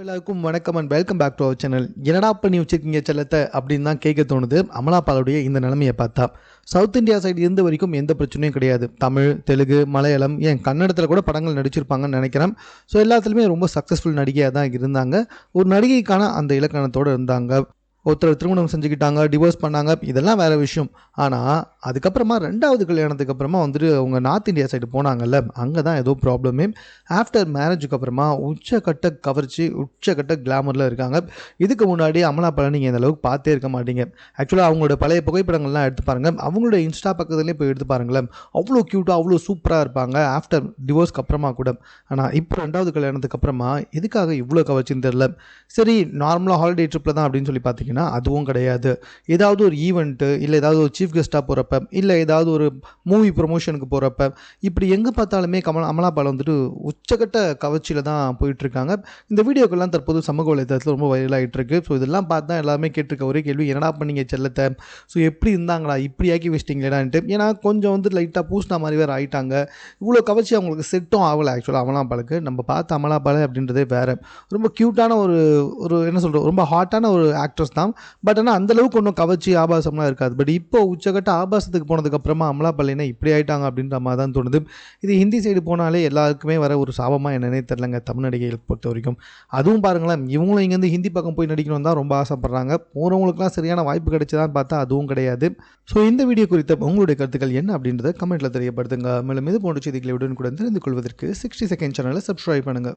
எல்லாருக்கும் வணக்கம் and welcome back to our channel என்னடா பண்ணி வச்சுருக்கீங்க செல்லத்தை? அப்படின்னு தான் கேட்க தோணுது. அமலாபாலுடைய இந்த நிலைமையை பார்த்தா சவுத் இந்தியா சைடு இருந்த வரைக்கும் எந்த பிரச்சனையும் கிடையாது. தமிழ் தெலுங்கு மலையாளம் ஏன் கன்னடத்தில் கூட படங்கள் நடிச்சிருப்பாங்கன்னு நினைக்கிறேன். ஸோ எல்லாத்துலேயுமே ரொம்ப சக்ஸஸ்ஃபுல் நடிகையாக தான் இருந்தாங்க. ஒரு நடிகைக்கான அந்த இலக்கணத்தோடு இருந்தாங்க. ஒருத்தர் திருமணம் செஞ்சுக்கிட்டாங்க டிவோர்ஸ் பண்ணாங்க இதெல்லாம் வேறு விஷயம். ஆனால் அதுக்கப்புறமா ரெண்டாவது கல்யாணத்துக்கு அப்புறமா வந்துட்டு அவங்க நார்த் இந்தியா சைடு போனாங்கல்ல அங்கே தான் ஏதோ ப்ராப்ளமே ஆஃப்டர் மேரேஜுக்கு அப்புறமா உச்சக்கட்ட கவர்ச்சி உச்சக்கட்ட கிளாமரில் இருக்காங்க. இதுக்கு முன்னாடி அமலா பழனி நீங்கள் இந்த அளவுக்கு பார்த்தே இருக்க மாட்டீங்க. ஆக்சுவலாக அவங்களோட பழைய புகைப்படங்கள்லாம் எடுத்து பாருங்கள் அவங்களோட இன்ஸ்டா பக்கத்துலேயே போய் எடுத்து பாருங்களேன். அவ்வளோ க்யூட்டாக அவ்வளோ சூப்பராக இருப்பாங்க. ஆஃப்டர் டிவோர்ஸ்க்கு அப்புறமா கூட. ஆனால் இப்போ ரெண்டாவது கல்யாணத்துக்கு அப்புறமா எதுக்காக இவ்வளோ கவர்ச்சின்னு தெரில சரி நார்மலாக ஹாலிடே ட்ரிப்பில் தான் அப்படின்னு சொல்லி பார்த்தீங்க பார்த்தீங்கன்னா அதுவும் கிடையாது. ஏதாவது ஒரு ஈவெண்ட்டு இல்லை ஏதாவது ஒரு சீஃப் கெஸ்ட்டாக போகிறப்ப இல்லை ஏதாவது ஒரு மூவி ப்ரொமோஷனுக்கு போகிறப்ப இப்படி எங்கே பார்த்தாலுமே கமல் அமலாபால் வந்துட்டு உச்சக்கட்ட கவர்ச்சியில் தான் போயிட்டுருக்காங்க. இந்த வீடியோக்கெல்லாம் தற்போது சமூக வலைதளத்தில் ரொம்ப வைரலாகிட்டுருக்கு ஸோ இதெல்லாம் பார்த்து தான் எல்லாருமே கேட்டிருக்க ஒரே கேள்வி என்னடா பண்ணீங்க செல்லத்தை? ஸோ எப்படி இருந்தாங்களா? இப்படி ஆக்கி வச்சிட்டிங்களேடான்ட்டு. ஏன்னா கொஞ்சம் வந்து லைட்டாக பூசினா மாதிரி வேறு ஆகிட்டாங்க இவ்வளோ கவர்ச்சி அவங்களுக்கு செட்டும் ஆகலை ஆக்சுவலாக அமலாபாலுக்கு. நம்ம பார்த்த அமலாபால் அப்படின்றதே வேறு. ரொம்ப க்யூட்டான ஒரு ஒரு என்ன சொல்கிறது ரொம்ப ஹாட்டான ஒரு ஆக்ட்ரஸ் தான் பட் ஆனால் அந்தளவுக்கு ஒன்றும் கவர்ச்சி ஆபாசம்லாம் இருக்காது. பட் இப்போ உச்சகட்ட ஆபாசத்துக்கு போனதுக்கப்புறமா அமலாப்பள்ளினா இப்படி ஆயிட்டாங்க அப்படின்ற மாதிரி தான் தோணுது. இது ஹிந்தி சைடு போனாலே எல்லாருக்குமே வர ஒரு சாபமாக என்னன்னே தெரிலங்க தமிழ் நடிகைகள் பொறுத்த வரைக்கும். அதுவும் பாருங்களேன் இவங்களும் இங்கேருந்து ஹிந்தி பக்கம் போய் நடிக்கணும் தான் ரொம்ப ஆசைப்பட்றாங்க. போகிறவங்களுக்குலாம் சரியான வாய்ப்பு கிடைச்சதான்னு பார்த்தா அதுவும் கிடையாது. ஸோ இந்த வீடியோ குறித்த உங்களுடைய கருத்துக்கள் என்ன அப்படின்றத கமெண்ட்டில் தெரியப்படுத்துங்க. மேலும் இது போன்ற செய்திகளை கூட தெரிந்து கொள்வதற்கு சிக்ஸ்டி செகண்ட் சேனலை சப்ஸ்கிரைப் பண்ணுங்கள்